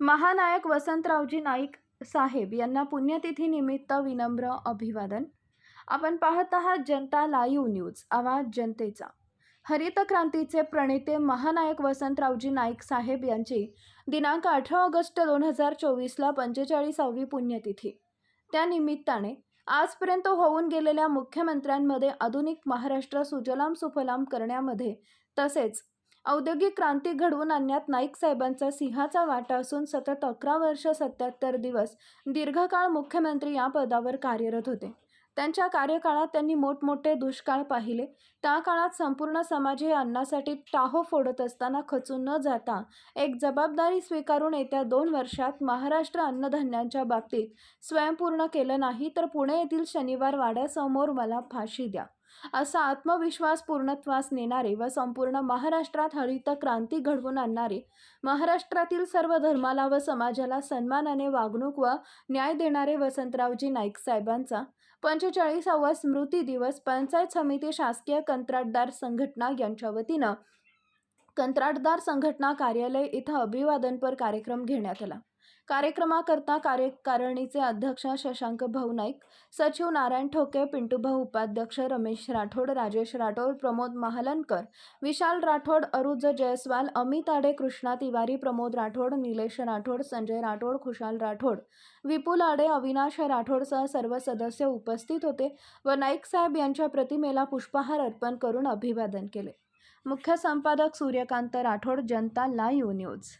महानायक वसंतरावजी नाईक साहेब यांना पुण्यतिथीनिमित्त विनम्र अभिवादन. आपण पाहत आहात जनता लाईव्ह न्यूज आवाज जनतेचा. हरित क्रांतीचे प्रणेते महानायक वसंतरावजी नाईक साहेब यांची दिनांक अठरा ऑगस्ट दोन हजार चोवीसला पंचेचाळीसावी पुण्यतिथी. त्यानिमित्ताने आजपर्यंत होऊन गेलेल्या मुख्यमंत्र्यांमध्ये आधुनिक महाराष्ट्र सुजलाम सुफलाम करण्यामध्ये तसेच औद्योगिक क्रांती घडवून आणण्यात नाईक साहेबांचा सिंहाचा वाटा असून सतत अकरा वर्ष सत्याहत्तर दिवस दीर्घकाळ मुख्यमंत्री या पदावर कार्यरत होते. त्यांच्या कार्यकाळात त्यांनी मोठमोठे दुष्काळ पाहिले. त्या काळात संपूर्ण समाज हे अन्नासाठी टाहो फोडत असताना खचून न जाता एक जबाबदारी स्वीकारून येत्या दोन वर्षात महाराष्ट्र अन्नधान्यांच्या बाबतीत स्वयंपूर्ण केलं नाही तर पुणे येथील शनिवार वाड्यासमोर मला फाशी द्या. असा आत्मविश्वास पूर्णत्वास नेणारे व संपूर्ण महाराष्ट्रात हरित क्रांती घडवून आणणारे. महाराष्ट्रातील सर्व धर्माला व समाजाला सन्मानाने वागणूक व न्याय देणारे वसंतरावजी नाईक साहेबांचा पंचेचाळीसावा स्मृती दिवस पंचायत समिती शासकीय कंत्राटदार संघटना यांच्या वतीनं कंत्राटदार संघटना कार्यालय इथं अभिवादनपर कार्यक्रम घेण्यात आला. कार्यक्रमाकरता कार्यकारिणीचे अध्यक्ष शशांक भाऊ नाईक सचिव नारायण ठोके पिंटूभाऊ उपाध्यक्ष रमेश राठोड राजेश राठोड प्रमोद महालनकर विशाल राठोड अरुज जयस्वाल अमित आडे कृष्णा तिवारी प्रमोद राठोड निलेश राठोड संजय राठोड खुशाल राठोड विपुल आडे अविनाश राठोडसह सर्व सदस्य उपस्थित होते व नाईक साहेब यांच्या प्रतिमेला पुष्पहार अर्पण करून अभिवादन केले. मुख्य संपादक सूर्यकांत राठोड जनता लाईव्ह न्यूज.